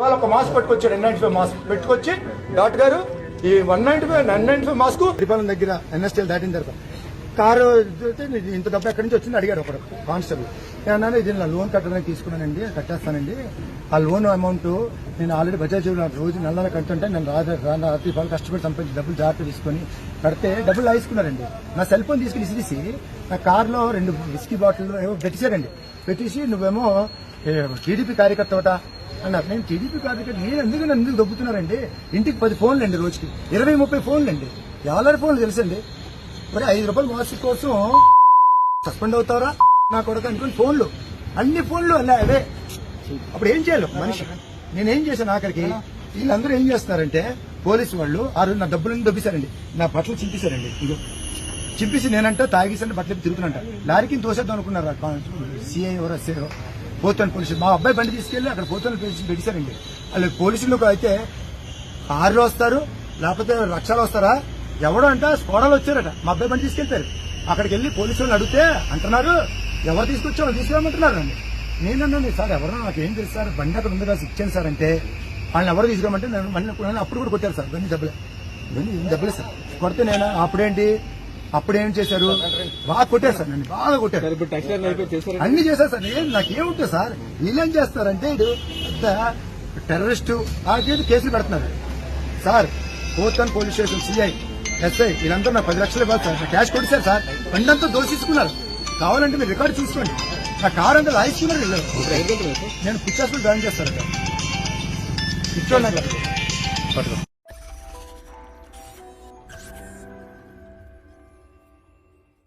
ఇవాళ ఒక మాస్క్ పట్టుకొచ్చారు ఎన్ నైన్టీ ఫైవ్ మాస్క్. పెట్టుకొచ్చి డాక్టర్ గారు ఈ one ninety five nine ninety five mask పరిపాలన దగ్గర ఎన్ఎస్టీఎల్ దాటిన తర్వాత కారు ఇంత డబ్బు ఎక్కడి నుంచి వచ్చింది అడిగాడు ఒకడు కానిస్టేబుల్. ఏమన్నా ఇది నా లోన్ కట్టడానికి తీసుకున్నానండి కట్టేస్తానండి. ఆ లోన్ అమౌంట్ నేను ఆల్రెడీ బజాజ్ రోజు నెల నెల కడుతుంటే నేను రాత్రి పాలు కష్టపడి సంపాదించి డబ్బులు జాగ్రత్త తీసుకొని కడితే డబ్బులు లాగేసుకున్నారండి నా సెల్ ఫోన్ తీసుకుని ఇసిరిసి నా కార్లో రెండు విస్కీ బాటిల్ ఏవో పెట్టేశారండి పెట్టేసి నువ్వేమో టీడీపీ కార్యకర్తవట అన్నారు నేను టీడీపీ కార్యకర్త నేను ఎందుకు నన్ను ఎందుకు దొబ్బుతున్నారండి? ఇంటికి పది ఫోన్లు అండి రోజుకి. ఇరవై ముప్పై ఫోన్లు అండి. ఎవరి ఫోన్లు తెలుసండి. మరి ఐదు రూపాయలు మాస్క్ కోసం సస్పెండ్ అవుతారా నా కొడుకు అనుకుని ఫోన్లు. అన్ని ఫోన్లు అలా అవే. అప్పుడు ఏం చేయాలి మనిషి? నేనేం చేశాను ఆఖరికి? వీళ్ళందరూ ఏం చేస్తున్నారంటే పోలీసు వాళ్ళు ఆ రోజు నా డబ్బులన్నీ దొబ్బిశారండి. నా బట్టలు చింపేశారండి. ఇదో చింపేసి నేనంట తాగేసంటే బట్టలు తిరుగుతున్నంట లారీకి తోసేద్దాం అనుకున్నారు? సిఐ ఎవరో పోతాను పోలీసులు మా అబ్బాయి బండి తీసుకెళ్ళి అక్కడ పోతాను పోలీసులు పెట్టేశారండి. వాళ్ళు పోలీసులకు అయితే కార్లు వస్తారు లేకపోతే లక్షలు వస్తారా? ఎవడో అంట స్కోడాలు వచ్చారట. మా అబ్బాయి బండి తీసుకెళ్తారు. అక్కడికి వెళ్ళి పోలీసు అడిగితే అంటున్నారు ఎవరు తీసుకొచ్చారో తీసుకురామంటున్నారు అండి. నేనన్నాను సార్ ఎవరో నాకు ఏం తెలుసు సార్? బండి అక్కడ ఉంది కదా ఇచ్చాను సార్ అంటే వాళ్ళని ఎవరు తీసుకురామంటే నేను బండి అప్పుడు కూడా కొట్టారు సార్ బండి దెబ్బలే బండి దెబ్బలే సార్. కొడితే నేను? అప్పుడేంటి? అప్పుడేం చేశారు? బాగా కొట్టారు సార్ నన్ను బాగా కొట్టారు. అన్ని చేశారు సార్. ఏం నాకు ఏముంటుంది సార్ వీళ్ళేం చేస్తారంటే ఇడు పెద్ద టెర్రరిస్టు ఆకేది కేసులు పెడుతున్నారు. సార్ కోర్టన్ పోలీస్ స్టేషన్ సిఐ ఎస్ఐ వీళ్ళంతా నాకు పది లక్షలు ఇవ్వాలి సార్. క్యాష్ కొట్టారు సార్. బండంతా దోషిస్తున్నారు కావాలంటే మీరు రికార్డు చూసుకోండి. నా కార్ అంతా లాయిస్తున్నారు వీళ్ళు. నేను పిక్చర్స్ జాయిన్ నాకు. పట్టుకో.